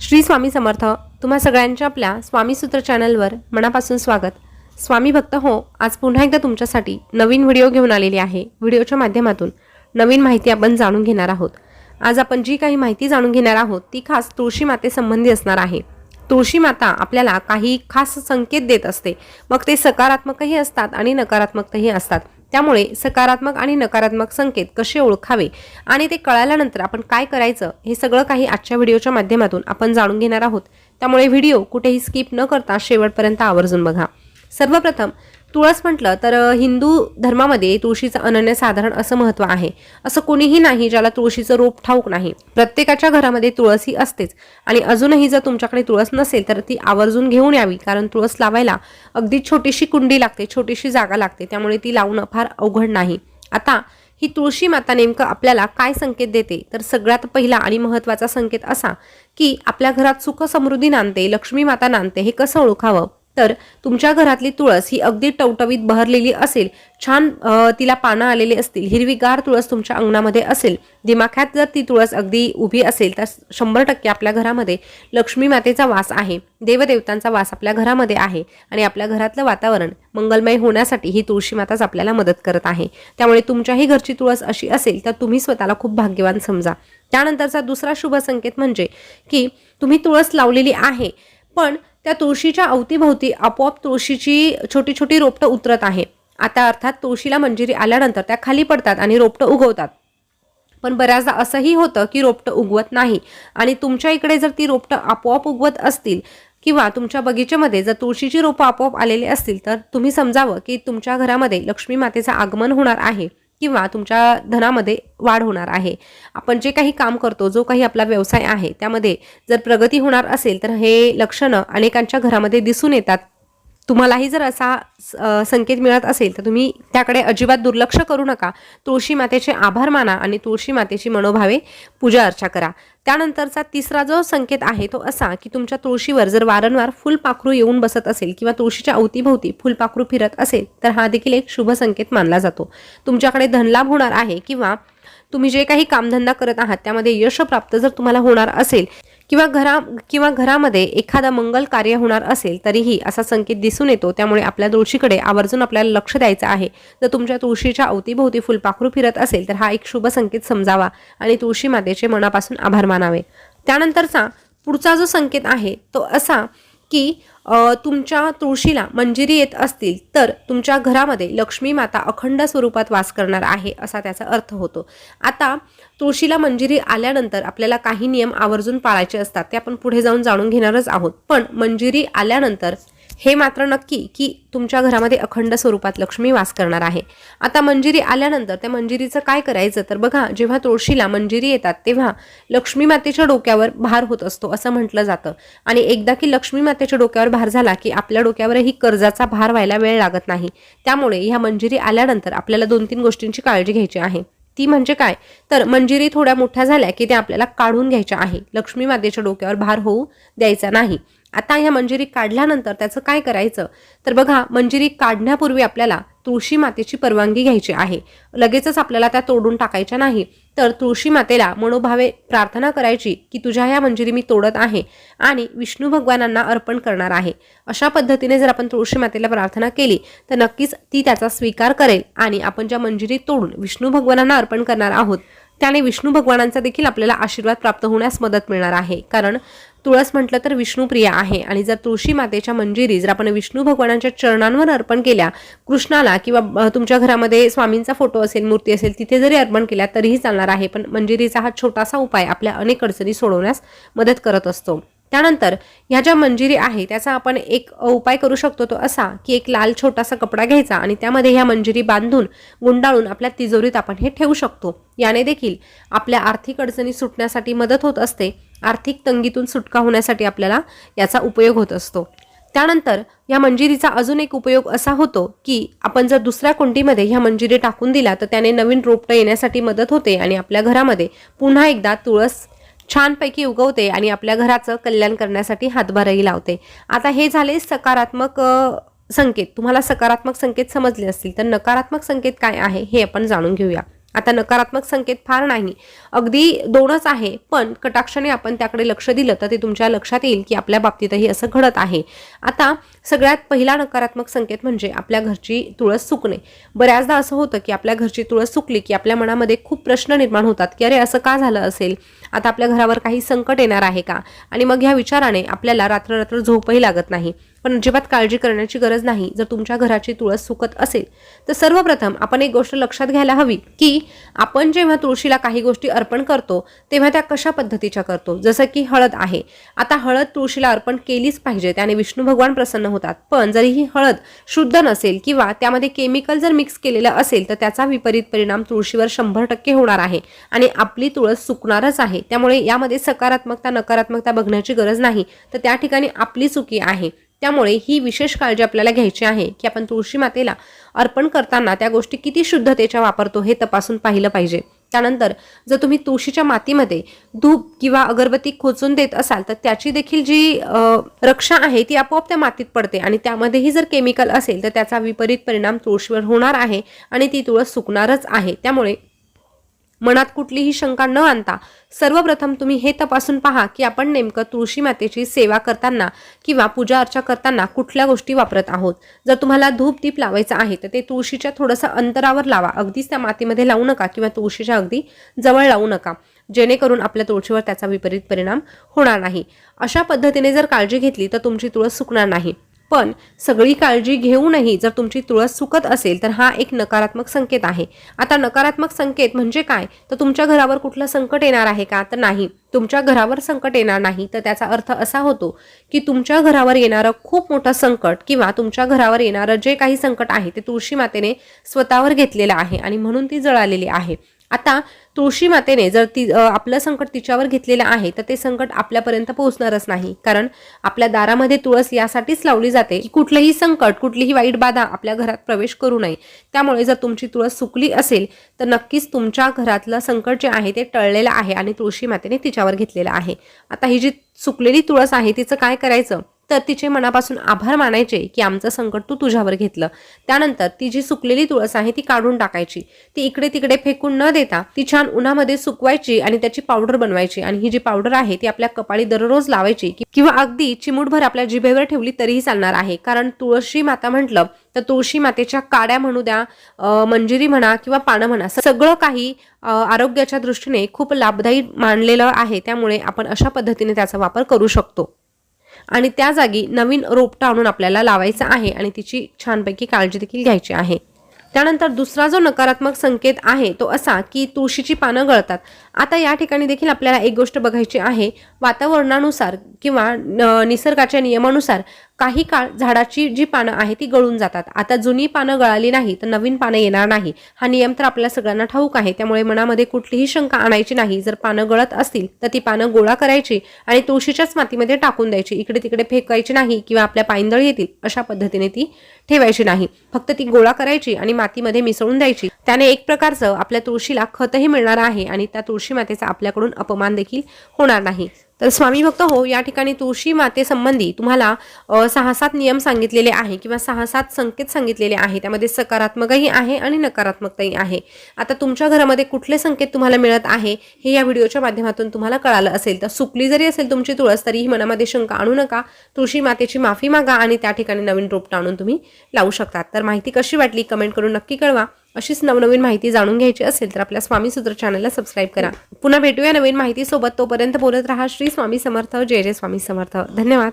श्री स्वामी समर्थ तुम्हा सगळ्यांच्या आपल्या स्वामीसूत्र चॅनलवर मनापासून स्वागत. स्वामी भक्त हो आज पुन्हा एकदा तुमच्यासाठी नवीन व्हिडिओ घेऊन आलेली आहे. व्हिडिओच्या माध्यमातून नवीन माहिती आपण जाणून घेणार आहोत. आज आपण जी काही माहिती जाणून घेणार आहोत ती खास तुळशी मातेसंबंधी असणार आहे. तुळशी माता आपल्याला काही खास संकेत देत असते. मग ते सकारात्मकही असतात आणि नकारात्मकही असतात. त्यामुळे सकारात्मक आणि नकारात्मक संकेत कसे ओळखावे आणि ते कळाल्यानंतर आपण काय करायचं हे सगळं काही आजच्या व्हिडिओच्या माध्यमातून आपण जाणून घेणार आहोत. त्यामुळे व्हिडिओ कुठेही स्किप न करता शेवटपर्यंत आवर्जून बघा. सर्वप्रथम तुळस म्हटलं तर हिंदू धर्मामध्ये तुळशीचं अनन्यसाधारण असं महत्त्व आहे. असं कोणीही नाही ज्याला तुळशीचं रोप ठाऊक नाही. प्रत्येकाच्या घरामध्ये तुळस ही असतेच. आणि अजूनही जर तुमच्याकडे तुळस नसेल तर ती आवर्जून घेऊन यावी कारण तुळस लावायला अगदी छोटीशी कुंडी लागते छोटीशी जागा लागते त्यामुळे ती लावणं फार अवघड नाही. आता ही तुळशी माता नेमकं आपल्याला काय संकेत देते? तर सगळ्यात पहिला आणि महत्त्वाचा संकेत असा की आपल्या घरात सुख समृद्धी नांदते लक्ष्मी माता नांदते हे कसं ओळखावं? तर तुमच्या घरातली तुळस ही अगदी टवटवीत बहरलेली असेल छान तिला पानं आलेली असतील हिरवीगार तुळस तुमच्या अंगणामध्ये असेल दिमाख्यात जर ती तुळस अगदी उभी असेल तर शंभर टक्के आपल्या घरामध्ये लक्ष्मी मातेचा वास आहे देवदेवतांचा वास आपल्या घरामध्ये आहे आणि आपल्या घरातलं वातावरण मंगलमय होण्यासाठी ही तुळशी माताच आपल्याला मदत करत आहे. त्यामुळे तुमच्याही घरची तुळस अशी असेल तर तुम्ही स्वतःला खूप भाग्यवान समजा. त्यानंतरचा दुसरा शुभ संकेत म्हणजे की तुम्ही तुळस लावलेली आहे पण त्या तुळशीच्या अवतीभोवती आपोआप तुळशीची छोटी छोटी रोपटं उतरत आहे. आता अर्थात तुळशीला मंजिरी आल्यानंतर त्या खाली पडतात आणि रोपटं उगवतात. पण बऱ्याचदा असंही होतं की रोपटं उगवत नाही आणि तुमच्या इकडे जर ती रोपटं आपोआप उगवत असतील किंवा तुमच्या बगीचेमध्ये जर तुळशीची रोपं आपोआप आलेली असतील तर तुम्ही समजावं की तुमच्या घरामध्ये लक्ष्मी मातेचं आगमन होणार आहे. किंवा तुमच्या धनामध्ये वाढ होणार आहे. आपण जे काही काम करतो जो काही आपला व्यवसाय आहे त्यामध्ये जर प्रगती होणार असेल तर हे लक्षणं अनेकांच्या घरामध्ये दिसून येतात. तुम्हालाही जर असा संकेत मिळत असेल तर तुम्ही त्याकडे अजिबात दुर्लक्ष करू नका. तुळशी मातेचे आभार माना आणि तुळशी मातेची मनोभावे पूजा अर्चा करा. त्यानंतरचा तिसरा जो संकेत आहे तो असा की तुमच्या तुळशीवर जर वारंवार फुलपाखरू येऊन बसत असेल किंवा तुळशीच्या अवतीभोवती फुलपाखरू फिरत असेल तर हा देखील एक शुभ संकेत मानला जातो. तुमच्याकडे धनलाभ होणार आहे किंवा तुम्ही जे काही कामधंदा करत आहात त्यामध्ये यश प्राप्त जर तुम्हाला होणार असेल किंवा घरा किंवा घरामध्ये एखादा मंगल कार्य होणार असेल तरीही असा संकेत दिसून येतो. त्यामुळे आपल्या तुळशीकडे आवर्जून आपल्याला लक्ष द्यायचं आहे. जर तुमच्या तुळशीच्या अवतीभोवती फुलपाखरू फिरत असेल तर हा एक शुभ संकेत समजावा आणि तुळशी मातेचे मनापासून आभार मानावे. त्यानंतरचा पुढचा जो संकेत आहे तो असा की तुमच्या तुळशीला मंजिरी येत असतील तर तुमच्या घरामध्ये लक्ष्मी माता अखंड स्वरूपात वास करणार आहे असा त्याचा अर्थ होतो. आता तुळशीला मंजिरी आल्यानंतर आपल्याला काही नियम आवर्जून पाळायचे असतात ते आपण पुढे जाऊन जाणून घेणारच आहोत. पण मंजिरी आल्यानंतर हे मात्र नक्की की तुमच्या घरामध्ये अखंड स्वरूपात लक्ष्मी वास करणार आहे. आता मंजिरी आल्यानंतर त्या मंजिरीचं काय करायचं? तर बघा जेव्हा तुळशीला मंजिरी येतात तेव्हा लक्ष्मी मातेच्या डोक्यावर भार होत असतो असं म्हटलं जातं. आणि एकदा की लक्ष्मी मातेच्या डोक्यावर भार झाला की आपल्या डोक्यावरही कर्जाचा भार व्हायला वेळ लागत नाही. त्यामुळे ह्या मंजिरी आल्यानंतर आपल्याला दोन तीन गोष्टींची काळजी घ्यायची आहे. ती म्हणजे काय? तर मंजिरी थोड्या मोठ्या झाल्या की त्या आपल्याला काढून घ्यायच्या आहे. लक्ष्मी मातेच्या डोक्यावर भार होऊ द्यायचा नाही. आता ह्या मंजिरी काढल्यानंतर त्याचं काय करायचं? तर बघा मंजिरी काढण्यापूर्वी आपल्याला तुळशी मातेची परवानगी घ्यायची आहे. लगेचच आपल्याला त्या तोडून टाकायच्या नाही. तर तुळशी मातेला मनोभावे प्रार्थना करायची की तुझ्या ह्या मंजिरी मी तोडत आहे आणि विष्णू भगवानांना अर्पण करणार आहे. अशा पद्धतीने जर आपण तुळशी मातेला प्रार्थना केली तर नक्कीच ती त्याचा स्वीकार करेल आणि आपण ज्या मंजिरी तोडून विष्णू भगवानांना अर्पण करणार आहोत त्याने विष्णू भगवानांचा देखील आपल्याला आशीर्वाद प्राप्त होण्यास मदत मिळणार आहे. कारण तुळस म्हटलं तर विष्णुप्रिय आहे आणि जर तुळशी मातेच्या मंजिरी जर आपण विष्णू भगवानांच्या चरणांवर अर्पण केल्या कृष्णाला किंवा तुमच्या घरामध्ये स्वामींचा फोटो असेल मूर्ती असेल तिथे जरी अर्पण केल्या तरीही चालणार आहे. पण मंजिरीचा हा छोटासा उपाय आपल्या अनेक अडचणी सोडवण्यास मदत करत असतो. त्यानंतर ह्या ज्या मंजिरी आहे त्याचा आपण एक उपाय करू शकतो तो असा की एक लाल छोटासा कपडा घ्यायचा आणि त्यामध्ये ह्या मंजिरी बांधून गुंडाळून आपल्या तिजोरीत आपण हे ठेवू शकतो. याने देखील आपल्या आर्थिक अडचणी सुटण्यासाठी मदत होत असते. आर्थिक तंगीतून सुटका होण्यासाठी आपल्याला याचा उपयोग होत असतो. त्यानंतर या मंजिरीचा अजून एक उपयोग असा होतो की आपण जर दुसऱ्या कुंडीमध्ये ह्या मंजिरी टाकून दिला तर त्याने नवीन रोपटं येण्यासाठी मदत होते आणि आपल्या घरामध्ये पुन्हा एकदा तुळस छानपैकी उगवते आणि आपल्या घराचं कल्याण करण्यासाठी हातभारही लावते. आता हे झाले सकारात्मक संकेत. तुम्हाला सकारात्मक संकेत समजले असतील तर नकारात्मक संकेत काय आहे हे आपण जाणून घेऊया. आता नकारात्मक संकेत फार नाही. अगदी दोनच आहे पण कटाक्षाने आपण त्याकडे लक्ष दिलं तर ते तुमच्या लक्षात येईल की आपल्या बाबतीतही असं घडत आहे. आता सगळ्यात पहिला नकारात्मक संकेत म्हणजे आपल्या घरची तुळस सुकणे. बऱ्याचदा असं होतं की आपल्या घरची तुळस सुकली की आपल्या मनामध्ये खूप प्रश्न निर्माण होतात की अरे असं का झालं असेल? आता आपल्या घरावर काही संकट येणार आहे का? आणि मग ह्या विचाराने आपल्याला रात्र रात्र झोपही लागत नाही. पण अजिबात काळजी करण्याची गरज नाही. जर तुमच्या घराची तुळस सुकत असेल तर सर्वप्रथम आपण एक गोष्ट लक्षात घ्यायला हवी की आपण जेव्हा तुळशीला काही गोष्टी अर्पण करतो तेव्हा त्या कशा पद्धतीच्या करतो? जसं की हळद आहे. आता हळद तुळशीला अर्पण केलीच पाहिजे त्याने विष्णू भगवान प्रसन्न होतात. पण जरी ही हळद शुद्ध नसेल किंवा त्यामध्ये केमिकल जर मिक्स केलेलं असेल तर त्याचा विपरीत परिणाम तुळशीवर शंभर टक्के होणार आहे आणि आपली तुळस सुकणारच आहे. त्यामुळे यामध्ये सकारात्मकता नकारात्मकता बघण्याची गरज नाही. तर त्या ठिकाणी आपली चुकी आहे. त्यामुळे ही विशेष काळजी आपल्याला घ्यायची आहे की आपण तुळशी मातेला अर्पण करताना त्या गोष्टी किती शुद्धतेच्या वापरतो हे तपासून पाहिलं पाहिजे. त्यानंतर जर तुम्ही तुळशीच्या मातीमध्ये धूप किंवा अगरबत्ती खोचून देत असाल तर त्याची देखील जी रक्षा आहे ती आपोआप त्या मातीत पडते आणि त्यामध्येही जर केमिकल असेल तर त्याचा विपरीत परिणाम तुळशीवर होणार आहे आणि ती तुळस सुकणारच आहे. त्यामुळे मनात कुठलीही शंका न आणता सर्वप्रथम तुम्ही हे तपासून पहा की आपण नेमकं तुळशी मातेची सेवा करताना किंवा पूजा अर्चा करताना कुठल्या गोष्टी वापरत आहोत. जर तुम्हाला धूप दीप लावायचा आहे तर ते तुळशीच्या थोडंसं अंतरावर लावा. अगदीच त्या मातीमध्ये लावू नका किंवा तुळशीच्या अगदी जवळ लावू नका. जेणेकरून आपल्या तुळशीवर त्याचा विपरीत परिणाम होणार नाही. अशा पद्धतीने जर काळजी घेतली तर तुमची तुळस सुकणार नाही. पण सगळी काळजी घेऊनही जर तुमची तुळस सुकत असेल तर हा एक नकारात्मक संकेत आहे. आता नकारात्मक संकेत म्हणजे काय? तर तुमच्या घरावर कुठलं संकट येणार आहे का? तर नाही. तुमच्या घरावर संकट येणार नाही. तर त्याचा अर्थ असा होतो की तुमच्या घरावर येणारं खूप मोठं संकट किंवा तुमच्या घरावर येणारं जे काही संकट आहे ते तुळशी मातेने स्वतःवर घेतलेलं आहे आणि म्हणून ती जळालेली आहे. आता तुळशी मातेने जर ती आपलं संकट तिच्यावर घेतलेलं आहे तर ते संकट आपल्यापर्यंत पोहोचणारच नाही. कारण आपल्या दारामध्ये तुळस यासाठीच लावली जाते की कुठलंही संकट कुठलीही वाईट बाधा आपल्या घरात प्रवेश करू नये. त्यामुळे जर तुमची तुळस सुकली असेल तर नक्कीच तुमच्या घरातलं संकट जे आहे ते टळलेलं आहे आणि तुळशी मातेने तिच्यावर घेतलेलं आहे. आता ही जी सुकलेली तुळस आहे तिचं काय करायचं? तर तिचे मनापासून आभार मानायचे की आमचं संकट तू तुझ्यावर घेतलं. त्यानंतर ती जी सुकलेली तुळस आहे ती काढून टाकायची. ती इकडे तिकडे फेकून न देता ती छान उन्हामध्ये सुकवायची आणि त्याची पावडर बनवायची. आणि ही जी पावडर आहे ती आपल्या कपाळी दररोज लावायची किंवा अगदी चिमूटभर आपल्या जिभेवर ठेवली तरीही चालणार आहे. कारण तुळशी माता म्हटलं तर तुळशी मातेच्या काड्या म्हणू द्या मंजिरी म्हणा किंवा पानं म्हणा सगळं काही आरोग्याच्या दृष्टीने खूप लाभदायी मानलेलं आहे. त्यामुळे आपण अशा पद्धतीने त्याचा वापर करू शकतो. आणि त्या जागी नवीन रोपटं आणून आपल्याला लावायचं आहे आणि तिची छानपैकी काळजी देखील घ्यायची आहे. त्यानंतर दुसरा जो नकारात्मक संकेत आहे तो असा की तुळशीची पानं गळतात. आता या ठिकाणी देखील आपल्याला एक गोष्ट बघायची आहे. वातावरणानुसार किंवा न- निसर्गाच्या नियमानुसार काही काळ झाडाची जी पानं आहे ती गळून जातात. आता जुनी पानं गळाली नाही तर नवीन पानं येणार नाही. हा नियम तर आपल्या सगळ्यांना ठाऊक आहे. त्यामुळे मनामध्ये कुठलीही शंका आणायची नाही. जर पानं गळत असतील तर ती पानं गोळा करायची आणि तुळशीच्याच मातीमध्ये टाकून द्यायची. इकडे तिकडे फेकायची नाही किंवा आपल्या पायंदळ येतील अशा पद्धतीने ती ठेवायची नाही. फक्त ती गोळा करायची आणि मातीमध्ये मिसळून द्यायची. त्याने एक प्रकारचं आपल्या तुळशीला खतही मिळणार आहे आणि त्या तुळशी मातेचा आपल्याकडून अपमान देखील होणार नाही. तर स्वामी भक्त हो या ठिकाणी तुळशी मातेसंबंधी तुम्हाला सहा सात नियम सांगितलेले आहे किंवा सहा सात संकेत सांगितलेले आहे. त्यामध्ये सकारात्मकही आहे आणि नकारात्मकताही आहे. आता तुमच्या घरामध्ये कुठले संकेत तुम्हाला मिळत आहे हे या व्हिडिओच्या माध्यमातून तुम्हाला कळालं असेल. तर सुकली जरी असेल तुमची तुळस तरीही मनामध्ये शंका आणू नका. तुळशी मातेची माफी मागा आणि त्या ठिकाणी नवीन रोपटा आणून तुम्ही लावू शकतात तर माहिती कशी वाटली कमेंट करून नक्की कळवा. अशीच नवनवीन माहिती जाणून घ्यायची असेल तर आपल्या स्वामी सूत्र चॅनलला सबस्क्राईब करा. पुन्हा भेटूया नवीन माहितीसोबत. तोपर्यंत बोलत राहा. श्री स्वामी समर्थ. जय जय स्वामी समर्थ. धन्यवाद.